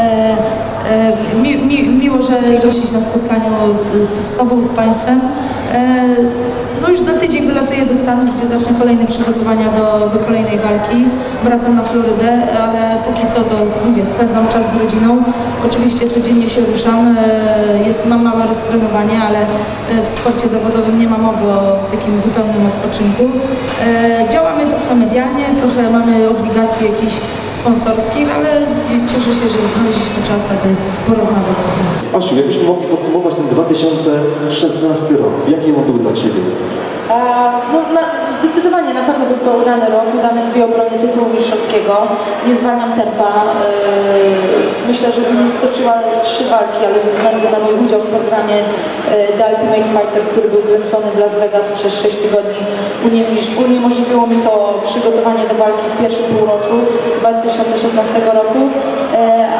e, mi, mi, miło, że gościć na spotkaniu z, z, Tobą, z Państwem. E, no już za tydzień wylatuję do Stanów, gdzie zacznę kolejne przygotowania do, do kolejnej walki. Wracam na Florydę, ale póki co to mówię, spędzam czas z rodziną. Oczywiście codziennie się ruszam, e, jest, mam małe roztrenowanie, ale e, w sporcie zawodowym nie ma mowy o takim zupełnym odpoczynku. E, działamy trochę medialnie, trochę mamy obligacji jakichś sponsorskich, ale cieszę się, że znaleźliśmy czas, aby porozmawiać dzisiaj. Asiu, jakbyśmy mogli podsumować ten 2016 rok, jaki on był dla Ciebie? A, No, na, zdecydowanie na pewno był to udany rok, udane dwie obrony tytułu mistrzowskiego. Nie zwalniam tempa. Yy, myślę, że bym stoczyła trzy walki, ale ze względu na mój udział w programie yy, The Ultimate Fighter, który był kręcony w Las Vegas przez 6 tygodni, uniemoż- uniemożliwiło mi to przygotowanie do walki w pierwszym półroczu 2016 roku.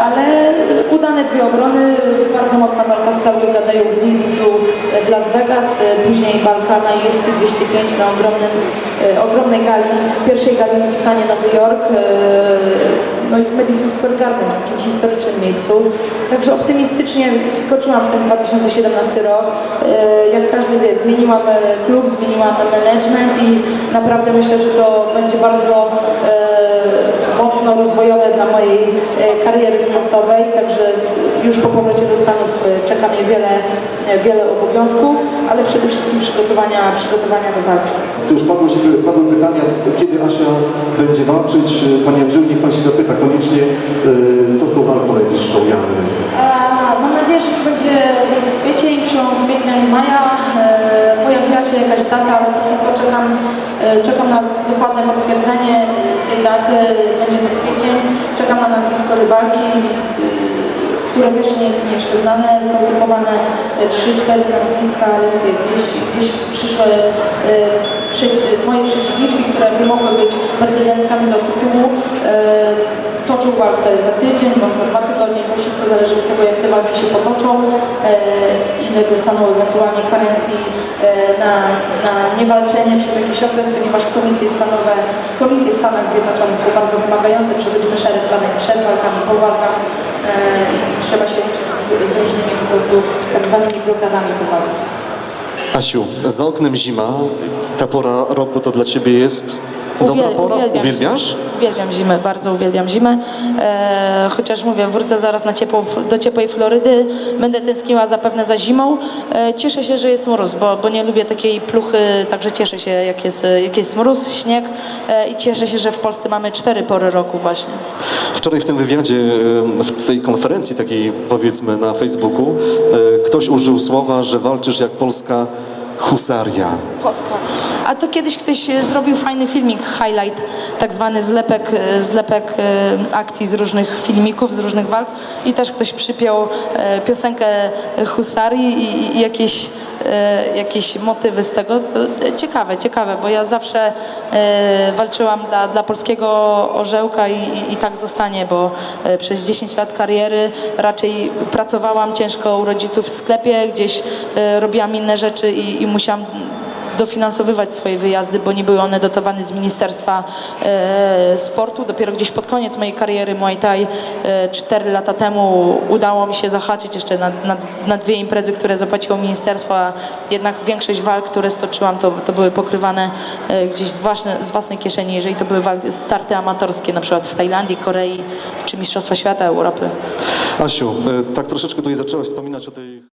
Ale udane dwie obrony, bardzo mocna walka z Klaudią Gadeją w lipcu w Las Vegas, yy, później walka na UFC 205 na ogromnym, e, ogromnej gali, pierwszej gali w stanie Nowy Jork, e, no i w Madison Square Garden, w takim historycznym miejscu. Także optymistycznie wskoczyłam w ten 2017 rok. E, Jak każdy wie, zmieniłam e, klub, zmieniłam management i naprawdę myślę, że to będzie bardzo e, mocno rozwojowe dla mojej e, kariery sportowej, także już po powrocie do Stanów e, czeka mnie wiele, e, wiele obowiązków, ale przede wszystkim przygotowania, przygotowania do walki. Tu już padły, pytania, kiedy Asia będzie walczyć. Panie Andrzeju, niech Pan się zapyta koniecznie, co z tą walką najbliższą, Jany? Mam nadzieję, że to będzie, będzie kwiecień, przełom kwietnia i maja. E, pojawiła się jakaś data, ale póki co czekam, e, czekam na dokładne potwierdzenie tej daty. Będzie to kwiecień. Czekam na nazwisko rywalki, e, które wiesz nie jest mi jeszcze znane. Są typowane 3-4 nazwiska, ale gdzieś, gdzieś przyszły e, przy, moje przeciwniczki, które mogły być pretendentkami do tytułu. E, toczą walkę za tydzień bądź za dwa tygodnie. To wszystko zależy od tego, jak te walki się potoczą, e, ile dostaną ewentualnie karencji e, na, na niewalczenie przez jakiś okres, ponieważ komisje stanowe, komisje w Stanach Zjednoczonych są bardzo wymagające, przechodzimy szereg badań przed walkami, po walkach i, trzeba się liczyć z, z różnymi po prostu tak zwanymi blokadami po walkach. Asiu, za oknem zima, ta pora roku to dla Ciebie jest dobra Uwiel- pora? uwielbiam Uwielbiasz? Uwielbiam zimę, bardzo uwielbiam zimę. E, chociaż mówię, wrócę zaraz na ciepłą, do ciepłej Florydy. Będę tęskniła zapewne za zimą. E, cieszę się, że jest mróz, bo, bo nie lubię takiej pluchy, także cieszę się, jak jest, jak jest mróz, śnieg e, i cieszę się, że w Polsce mamy cztery pory roku właśnie. Wczoraj w tym wywiadzie, e, w tej konferencji takiej powiedzmy na Facebooku, e, ktoś użył słowa, że walczysz jak polska husaria. Polska. A to kiedyś ktoś e, zrobił fajny filmik, highlight, tak zwany zlepek, e, zlepek e, akcji z różnych filmików, z różnych walk i też ktoś przypiął piosenkę Husarii i, jakieś, jakieś motywy z tego. Ciekawe, ciekawe, bo ja zawsze walczyłam dla, dla polskiego orzełka i, i, tak zostanie, bo przez 10 lat kariery raczej pracowałam ciężko u rodziców w sklepie, gdzieś robiłam inne rzeczy i, i musiałam dofinansowywać swoje wyjazdy, bo nie były one dotowane z Ministerstwa e, Sportu. Dopiero gdzieś pod koniec mojej kariery Muay Thai, e, 4 lata temu, udało mi się zahaczyć jeszcze na, na, na dwie imprezy, które zapłaciło ministerstwo, a jednak większość walk, które stoczyłam, to, to były pokrywane e, gdzieś z, własne, z własnej kieszeni, jeżeli to były walki, starty amatorskie, na przykład w Tajlandii, Korei czy Mistrzostwa Świata Europy. Asiu, e, tak troszeczkę tutaj zaczęłaś wspominać o tej